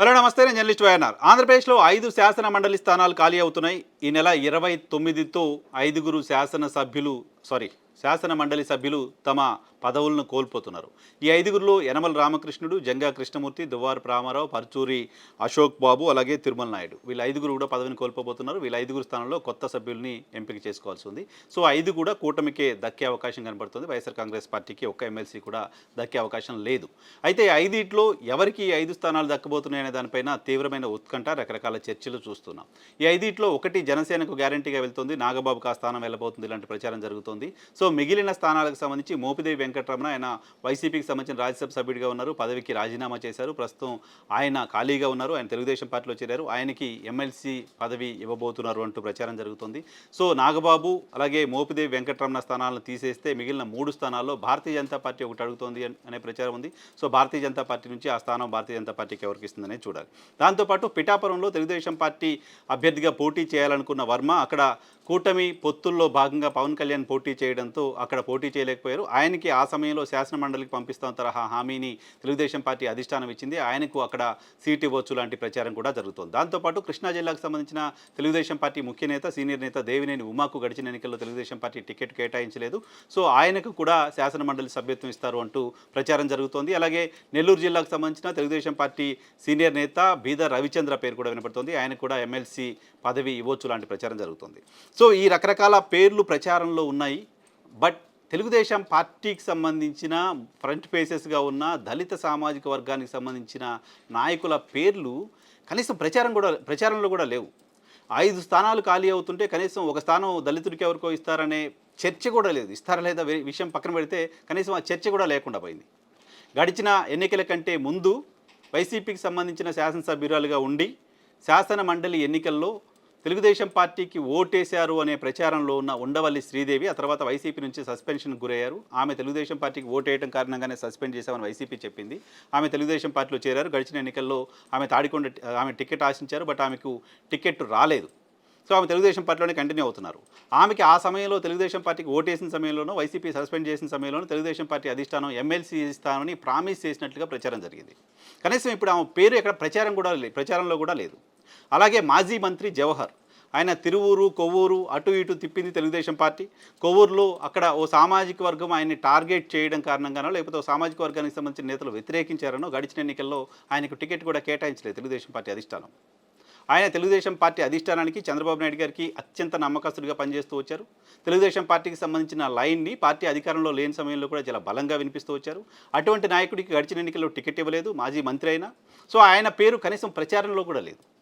Hello నమస్తే నేను journalist YNR. ఆంధ్రప్రదేశ్లో ఐదు శాసన మండలి స్థానాలు ఖాళీ అవుతున్నాయి. ఈ నెల ఇరవై తొమ్మిదితో ఐదుగురు శాసన సభ్యులు సారీ శాసన మండలి సభ్యులు తమ పదవులను కోల్పోతున్నారు. ఈ ఐదుగురులో యనమల రామకృష్ణుడు జంగా కృష్ణమూర్తి దువ్వారు రామారావు పర్చూరి అశోక్ బాబు అలాగే తిరుమల నాయుడు. వీళ్ళ ఐదుగురు కూడా పదవిని కోల్పోబోతున్నారు. వీళ్ళ ఐదుగురు స్థానంలో కొత్త సభ్యుల్ని ఎంపిక చేసుకోవాల్సి ఉంది. సో ఐదు కూడా కూటమికే దక్కే అవకాశం కనబడుతుంది. వైఎస్ఆర్ కాంగ్రెస్ పార్టీకి ఒక్క ఎమ్మెల్సీ కూడా దక్కే అవకాశం లేదు. అయితే ఈ ఐదిట్లో ఎవరికి ఈ ఐదు స్థానాలు దక్కబోతున్నాయనే దానిపైన తీవ్రమైన ఉత్కంఠ రకరకాల చర్చలు చూస్తున్నాం. ఈ ఐదిట్లో ఒకటి జనసేనకు గ్యారంటీగా వెళ్తుంది. నాగబాబుకు ఆ స్థానం వెళ్ళబోతుంది. ఇలాంటి ప్రచారం జరుగుతోంది. సో మిగిలిన స్థానాలకు సంబంధించి మోపిదేవి వెంకటరమణ ఆయన వైసీపీకి సంబంధించిన రాజ్యసభ సభ్యుడిగా ఉన్నారు పదవికి రాజీనామా చేశారు. ప్రస్తుతం ఆయన ఖాళీగా ఉన్నారు ఆయన తెలుగుదేశం పార్టీలో చేరారు. ఆయనకి ఎమ్మెల్సీ పదవి ఇవ్వబోతున్నారు అంటూ ప్రచారం జరుగుతుంది. సో నాగబాబు అలాగే మోపిదేవి వెంకటరమణ స్థానాలను తీసేస్తే మిగిలిన మూడు స్థానాల్లో భారతీయ జనతా పార్టీ ఒకటి అడుగుతోంది అనే ప్రచారం ఉంది. సో భారతీయ జనతా పార్టీ నుంచి ఆ స్థానం భారతీయ జనతా పార్టీకి ఎవరికి ఇస్తుందనే చూడాలి. దాంతోపాటు పిఠాపురంలో తెలుగుదేశం పార్టీ అభ్యర్థిగా పోటీ చేయాలనుకున్న వర్మ అక్కడ కూటమి పొత్తుల్లో భాగంగా పవన్ కళ్యాణ్ పోటీ చేయడంతో అక్కడ పోటీ చేయలేకపోయారు. ఆయనకి ఆ సమయంలో శాసన మండలికి పంపిస్తాం తరహా హామీని తెలుగుదేశం పార్టీ అధిష్టానం ఇచ్చింది. ఆయనకు అక్కడ సీట్ ఇవ్వచ్చు లాంటి ప్రచారం కూడా జరుగుతోంది. దాంతోపాటు కృష్ణా జిల్లాకు సంబంధించిన తెలుగుదేశం పార్టీ ముఖ్య నేత సీనియర్ నేత దేవినేని ఉమాకు గడిచిన ఎన్నికల్లో తెలుగుదేశం పార్టీ టికెట్ కేటాయించలేదు. సో ఆయనకు కూడా శాసన మండలి సభ్యత్వం ఇస్తారు అంటూ ప్రచారం జరుగుతోంది. అలాగే నెల్లూరు జిల్లాకు సంబంధించిన తెలుగుదేశం పార్టీ సీనియర్ నేత బీదర్ రవిచంద్ర పేరు కూడా వినపడుతోంది. ఆయన కూడా ఎమ్మెల్సీ పదవి ఇవ్వచ్చు లాంటి ప్రచారం జరుగుతుంది. సో ఈ రకరకాల పేర్లు ప్రచారంలో ఉన్నాయి. బట్ తెలుగుదేశం పార్టీకి సంబంధించిన ఫ్రంట్ ఫేసెస్గా ఉన్న దళిత సామాజిక వర్గానికి సంబంధించిన నాయకుల పేర్లు కనీసం ప్రచారం కూడా ప్రచారంలో కూడా లేవు. ఐదు స్థానాలు ఖాళీ అవుతుంటే కనీసం ఒక స్థానం దళితుడికి ఎవరికో ఇస్తారనే చర్చ కూడా లేదు. ఇస్తారా లేదా విషయం పక్కన పెడితే కనీసం ఆ చర్చ కూడా లేకుండా పోయింది. గడిచిన ఎన్నికల కంటే ముందు వైసీపీకి సంబంధించిన శాసనసభ్యురాలుగా ఉండి శాసన మండలి ఎన్నికల్లో తెలుగుదేశం పార్టీకి ఓటేశారు అనే ప్రచారంలో ఉన్న ఉండవల్లి శ్రీదేవి ఆ తర్వాత వైసీపీ నుంచి సస్పెన్షన్ గురయ్యారు. ఆమె తెలుగుదేశం పార్టీకి ఓటేయడం కారణంగానే సస్పెండ్ చేశామని వైసీపీ చెప్పింది. ఆమె తెలుగుదేశం పార్టీలో చేరారు. గడిచిన ఎన్నికల్లో ఆమె తాడికొండ ఆమె టికెట్ ఆశించారు బట్ ఆమెకు టికెట్ రాలేదు. సో ఆమె తెలుగుదేశం పార్టీలోనే కంటిన్యూ అవుతున్నారు. ఆమెకి ఆ సమయంలో తెలుగుదేశం పార్టీకి ఓటేసిన సమయంలోనూ వైసీపీ సస్పెండ్ చేసిన సమయంలోనూ తెలుగుదేశం పార్టీ అధిష్టానం ఎమ్మెల్సీ ఇస్తామని ప్రామిస్ చేసినట్లుగా ప్రచారం జరిగింది. కనీసం ఇప్పుడు ఆమె పేరు ఎక్కడ ప్రచారం కూడా లేదు ప్రచారంలో కూడా లేదు. అలాగే మాజీ మంత్రి జవహర్. ఆయన తిరువూరు కొవ్వూరు అటు ఇటు తిప్పింది తెలుగుదేశం పార్టీ. కొవ్వూరులో అక్కడ ఓ సామాజిక వర్గం ఆయన్ని టార్గెట్ చేయడం కారణంగానో లేకపోతే ఓ సామాజిక వర్గానికి సంబంధించిన నేతలు వ్యతిరేకించారనో గడిచిన ఎన్నికల్లో ఆయనకు టికెట్ కూడా కేటాయించలేదు తెలుగుదేశం పార్టీ అధిష్టానం. ఆయన తెలుగుదేశం పార్టీ అధిష్టానానికి చంద్రబాబు నాయుడు గారికి అత్యంత నమ్మకస్తుడిగా పనిచేస్తూ వచ్చారు. తెలుగుదేశం పార్టీకి సంబంధించిన లైన్ని పార్టీ అధికారంలో లేని సమయంలో కూడా చాలా బలంగా వినిపిస్తూ వచ్చారు. అటువంటి నాయకుడికి గడిచిన ఎన్నికల్లో టికెట్ ఇవ్వలేదు మాజీ మంత్రి అయినా. సో ఆయన పేరు కనీసం ప్రచారంలో కూడా లేదు.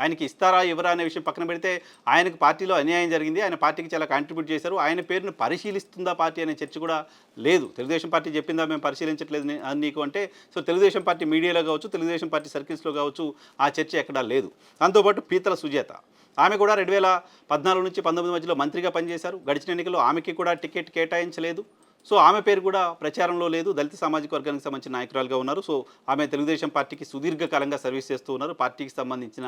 ఆయనకి ఇస్తారా ఇవ్వరా అనే విషయం పక్కన పెడితే ఆయనకు పార్టీలో అన్యాయం జరిగింది ఆయన పార్టీకి చాలా కాంట్రిబ్యూట్ చేశారు. ఆయన పేరును పరిశీలిస్తుందా పార్టీ అనే చర్చ కూడా లేదు. తెలుగుదేశం పార్టీ చెప్పిందా మేము పరిశీలించట్లేదు అని నీకు అంటే సో తెలుగుదేశం పార్టీ మీడియాలో కావచ్చు తెలుగుదేశం పార్టీ సర్కిల్స్లో కావచ్చు ఆ చర్చ ఎక్కడా లేదు. దాంతోపాటు పీతల సుజాత. ఆమె కూడా రెండు వేల పద్నాలుగు నుంచి పంతొమ్మిది మధ్యలో మంత్రిగా పనిచేశారు. గడిచిన ఎన్నికల్లో ఆమెకి కూడా టికెట్ కేటాయించలేదు. సో ఆమె పేరు కూడా ప్రచారంలో లేదు. దళిత సామాజిక వర్గానికి సంబంధించిన నాయకురాలుగా ఉన్నారు. సో ఆమె తెలుగుదేశం పార్టీకి సుదీర్ఘకాలంగా సర్వీస్ చేస్తూ ఉన్నారు. పార్టీకి సంబంధించిన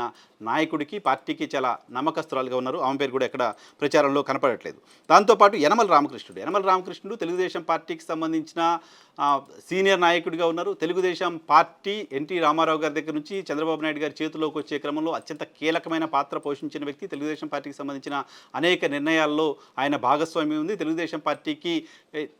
నాయకుడికి పార్టీకి చాలా నమ్మకస్తురాలుగా ఉన్నారు. ఆమె పేరు కూడా ఎక్కడ ప్రచారంలో కనపడట్లేదు. దాంతోపాటు యనమల రామకృష్ణుడు. యనమల రామకృష్ణుడు తెలుగుదేశం పార్టీకి సంబంధించిన సీనియర్ నాయకుడిగా ఉన్నారు. తెలుగుదేశం పార్టీ ఎన్టీ రామారావు గారి దగ్గర నుంచి చంద్రబాబు నాయుడు గారి చేతిలోకి వచ్చే క్రమంలో అత్యంత కీలకమైన పాత్ర పోషించిన వ్యక్తి. తెలుగుదేశం పార్టీకి సంబంధించిన అనేక నిర్ణయాల్లో ఆయన భాగస్వామ్యం ఉంది. తెలుగుదేశం పార్టీకి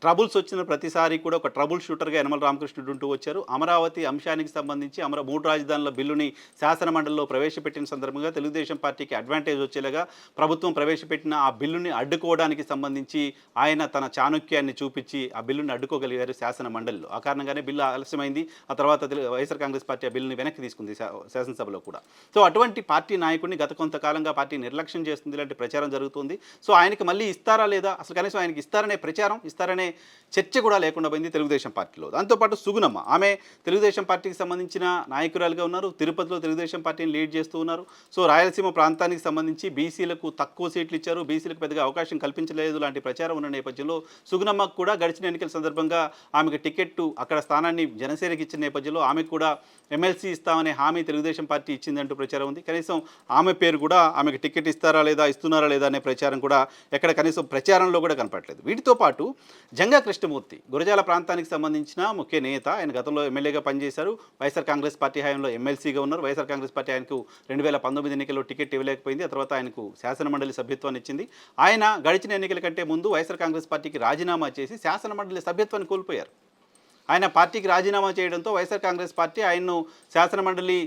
ట్రబుల్స్ వచ్చిన ప్రతిసారి కూడా ఒక ట్రబుల్ షూటర్గా యనమల రామకృష్ణుడు ఉంటూ వచ్చారు. అమరావతి అంశానికి సంబంధించి అమర మూడు రాజధానుల బిల్లుని శాసనమండలిలో ప్రవేశపెట్టిన సందర్భంగా తెలుగుదేశం పార్టీకి అడ్వాంటేజ్ వచ్చేలాగా ప్రభుత్వం ప్రవేశపెట్టిన ఆ బిల్లుని అడ్డుకోవడానికి సంబంధించి ఆయన తన చాణుక్యాన్ని చూపించి ఆ బిల్లుని అడ్డుకోగలిగారు శాసన మండలిలో ఆ కారణంగానే బిల్లు ఆలస్యమైంది. ఆ తర్వాత వైఎస్ఆర్ కాంగ్రెస్ పార్టీ ఆ బిల్లుని వెనక్కి తీసుకుంది శా- శాసనసభలో కూడా. సో అటువంటి పార్టీ నాయకుడిని గత కొంతకాలంగా పార్టీ నిర్లక్ష్యం చేస్తుంది. ఇలాంటి ప్రచారం జరుగుతుంది. సో ఆయనకి మళ్ళీ ఇస్తారా లేదా? అసలు కనీసం ఆయనకి ఇస్తారనే ప్రచారం ఇస్తారనే చర్చ కూడా లేకుండా పోయింది తెలుగుదేశం పార్టీలో. దాంతోపాటు సుగుణమ్మ ఆమె తెలుగుదేశం పార్టీకి సంబంధించిన నాయకురాలుగా ఉన్నారు. తిరుపతిలో తెలుగుదేశం పార్టీని లీడ్ చేస్తూ ఉన్నారు. సో రాయలసీమ ప్రాంతానికి సంబంధించి బీసీలకు తక్కువ సీట్లు ఇచ్చారు. బీసీలకు పెద్దగా అవకాశం కల్పించలేదు లాంటి ప్రచారం ఉన్న నేపథ్యంలో సుగుణమ్మకు కూడా గడిచిన ఎన్నికల సందర్భంగా ఆమెకు టికెట్ అక్కడ స్థానాన్ని జనసేనకి ఇచ్చిన నేపథ్యంలో ఆమెకు కూడా ఎమ్మెల్సీ ఇస్తామనే హామీ తెలుగుదేశం పార్టీ ఇచ్చిందంటూ ప్రచారం ఉంది. కనీసం ఆమె పేరు కూడా ఆమెకు టికెట్ ఇస్తారా లేదా ఇస్తున్నారా లేదా అనే ప్రచారం కూడా ఎక్కడ కనీసం ప్రచారంలో కూడా కనపడలేదు. వీటితో పాటు జంగా కృష్ణమూర్తి. గురజాల ప్రాంతానికి సంబంధించిన ముఖ్య నేత. ఆయన గతంలో ఎమ్మెల్యేగా పనిచేశారు. వైఎస్ఆర్ కాంగ్రెస్ పార్టీ హయాంలో ఎమ్మెల్సీగా ఉన్నారు. వైఎస్ఆర్ కాంగ్రెస్ పార్టీ ఆయనకు రెండు వేల పంతొమ్మిది ఎన్నికల్లో టికెట్ ఇవ్వలేకపోయింది. ఆ తర్వాత ఆయనకు శాసనమండలి సభ్యత్వాన్ని ఇచ్చింది. ఆయన గడిచిన ఎన్నికల కంటే ముందు వైఎస్ఆర్ కాంగ్రెస్ పార్టీకి రాజీనామా చేసి శాసనమండలి సభ్యత్వాన్ని కోల్పోయారు. ఆయన పార్టీకి రాజీనామా చేయడంతో వైఎస్ఆర్ కాంగ్రెస్ పార్టీ ఆయన్ను శాసనమండలి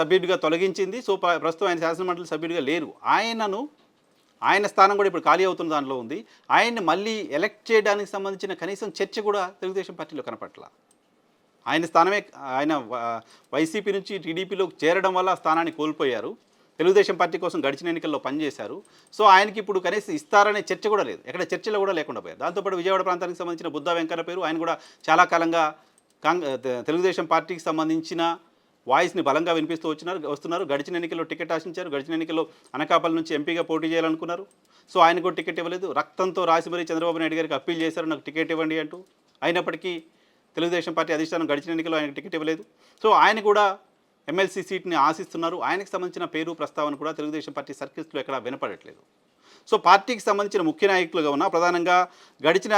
సభ్యుడిగా తొలగించింది. సో ప్రస్తుతం ఆయన శాసనమండలి సభ్యుడిగా లేరు. ఆయనను ఆయన స్థానం కూడా ఇప్పుడు ఖాళీ అవుతున్న దానిలో ఉంది. ఆయన్ని మళ్ళీ ఎలక్ట్ చేయడానికి సంబంధించిన కనీసం చర్చ కూడా తెలుగుదేశం పార్టీలో కనపట్ల ఆయన స్థానమే ఆయన వ- వైసీపీ నుంచి టీడీపీలో చేరడం వల్ల స్థానాన్ని కోల్పోయారు. తెలుగుదేశం పార్టీ కోసం గడిచిన ఎన్నికల్లో పనిచేశారు. సో ఆయనకి ఇప్పుడు కనీసం ఇస్తారనే చర్చ కూడా లేదు. ఎక్కడ చర్చలో కూడా లేకుండా పోయారు. దాంతోపాటు విజయవాడ ప్రాంతానికి సంబంధించిన బుద్ధ వెంకన్న పేరు ఆయన కూడా చాలా కాలంగా కాంగ్ తెలుగుదేశం పార్టీకి సంబంధించిన వాయిస్ని బలంగా వినిపిస్తూ వచ్చినారు వస్తున్నారు. గడిచిన ఎన్నికల్లో టికెట్ ఆశించారు. గడిచిన ఎన్నికల్లో అనకాపల్లి నుంచి ఎంపీగా పోటీ చేయాలనుకున్నారు. సో ఆయనకు కూడా టికెట్ ఇవ్వలేదు. రక్తంతో రాసి మరీ చంద్రబాబు నాయుడు గారికి అప్పీల్ చేశారు. నాకు టికెట్ ఇవ్వండి అంటూ అయినప్పటికీ తెలుగుదేశం పార్టీ అధిష్టానం గడిచిన ఎన్నికల్లో ఆయనకు టికెట్ ఇవ్వలేదు. సో ఆయన కూడా ఎమ్మెల్సీ సీట్ని ఆశిస్తున్నారు. ఆయనకు సంబంధించిన పేరు ప్రస్తావన కూడా తెలుగుదేశం పార్టీ సర్కిల్స్లో ఎక్కడా వినపడట్లేదు. సో పార్టీకి సంబంధించిన ముఖ్య నాయకులుగా ఉన్న ప్రధానంగా గడిచిన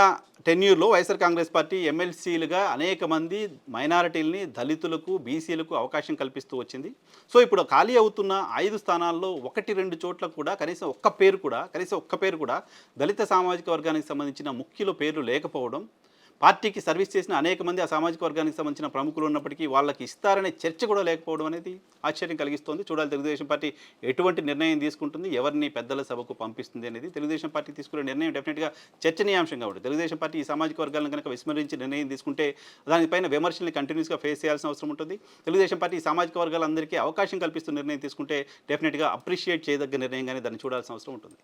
టెన్యూర్లో వైఎస్ఆర్ కాంగ్రెస్ పార్టీ ఎమ్మెల్సీలుగా అనేక మంది మైనారిటీలని దళితులకు బీసీలకు అవకాశం కల్పిస్తూ వచ్చింది. సో ఇప్పుడు ఖాళీ అవుతున్న ఐదు స్థానాల్లో ఒకటి రెండు చోట్ల కూడా కనీసం ఒక్క పేరు కూడా కనీసం ఒక్క పేరు కూడా దళిత సామాజిక వర్గానికి సంబంధించిన ముఖ్యుల పేర్లు లేకపోవడం పార్టీకి సర్వీస్ చేసిన అనేక మంది ఆ సామాజిక వర్గానికి సంబంధించిన ప్రముఖులు ఉన్నప్పటికీ వాళ్ళకి ఇస్తారనే చర్చ కూడా లేకపోవడం అనేది ఆశ్చర్యం కలిగిస్తోంది. చూడాలి తెలుగుదేశం పార్టీ ఎటువంటి నిర్ణయం తీసుకుంటుంది ఎవరిని పెద్దల సభకు పంపిస్తుంది అనేది తెలుగుదేశం పార్టీ తీసుకునే నిర్ణయం డెఫినెట్గా చర్చనీయాంశంగా ఉంటుంది. తెలుగుదేశం పార్టీ ఈ సామాజిక వర్గాలను కనుక విస్మరించి నిర్ణయం తీసుకుంటే దానిపైన విమర్శల్ని కంటిన్యూస్గా ఫేస్ చేయాల్సిన అవసరం ఉంటుంది. తెలుగుదేశం పార్టీ ఈ సామాజిక వర్గాలందరికీ అవకాశం కల్పిస్తూ నిర్ణయం తీసుకుంటే డెఫినెట్గా అప్రిషియేట్ చేయదగ్గ నిర్ణయంగానే దాన్ని చూడాల్సిన అవసరం ఉంటుంది.